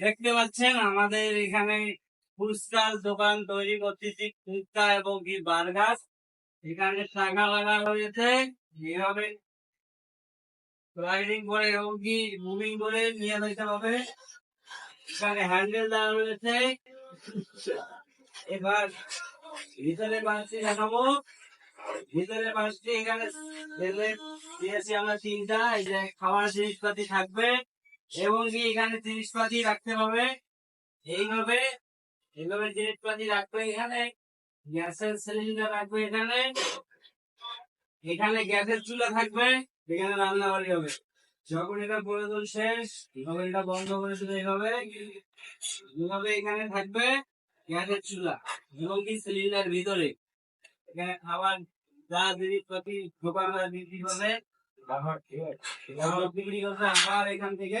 দেখতে পাচ্ছেন আমাদের এখানে ফুচকার দোকান তৈরি করতেছি, ফুচকা এবং কি বার্গার। এখানে শাখা লাগা হয়েছে এইভাবে স্লাইডিং করে এবং কি মুভিং করে নিয়ে যেতে হবে। এখানে হ্যান্ডেল দেওয়া রয়েছে। এবার ভিতরে বাঁশটি দেখাবো। ভিতরে বাঁশটি এখানে দিয়েছি আমরা তিনটা, এই যে খাবার জিনিসপাতি থাকবে। এবং কি এখানে জিনিসপাতি রাখতে হবে? এইভাবে এইভাবে জিনিসপাতি রাখবে এখানে। গ্যাসের সিলিন্ডার রাখবে এখানে। এখানে গ্যাসের চুলা থাকবে, এখানে রান্না বাড়ি হবে। যখন এটা বলে প্রয়োজন শেষ, তখন এটা বন্ধ করে শুধু এইভাবে। এইভাবে এখানে থাকবে গ্যাসের চুলা এবং কি সিলিন্ডার ভিতরে। এখানে খাবার, যা জিনিসপাতি খাবার বিক্রি করবে আবার এখান থেকে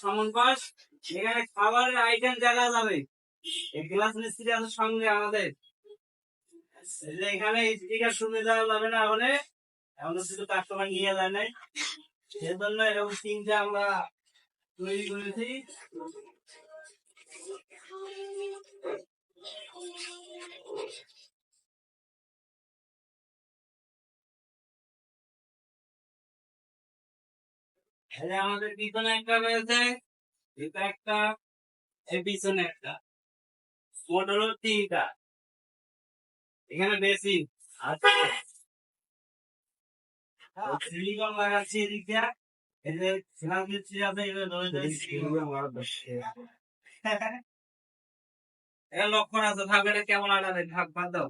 সামন খাবারের আইটেম দেখা যাবে এই গ্লাস মিস্ত্রি আছে সঙ্গে আমাদের এখানে স্পিকার শুনে দেওয়া যাবে না ওখানে এমন শুধু কাস্টমার নিয়ে যায় নাই সেজন্য এরকম তিনটা আমরা তৈরি করেছি যে আমাদের পিছনে একটা রয়েছে এটা একটা এর পিছনে একটা। মোট হলো তিনটা। এখানে বেশি আছে। সিলিকন লাগাচ্ছি এদিক। দিয়া এই সিলাম দিচ্ছি আছে এগুলো ধরে ধরে এটা লক্ষণ আছে থাকবে এটা কেমন আলাদা? থাক বাদ দাও।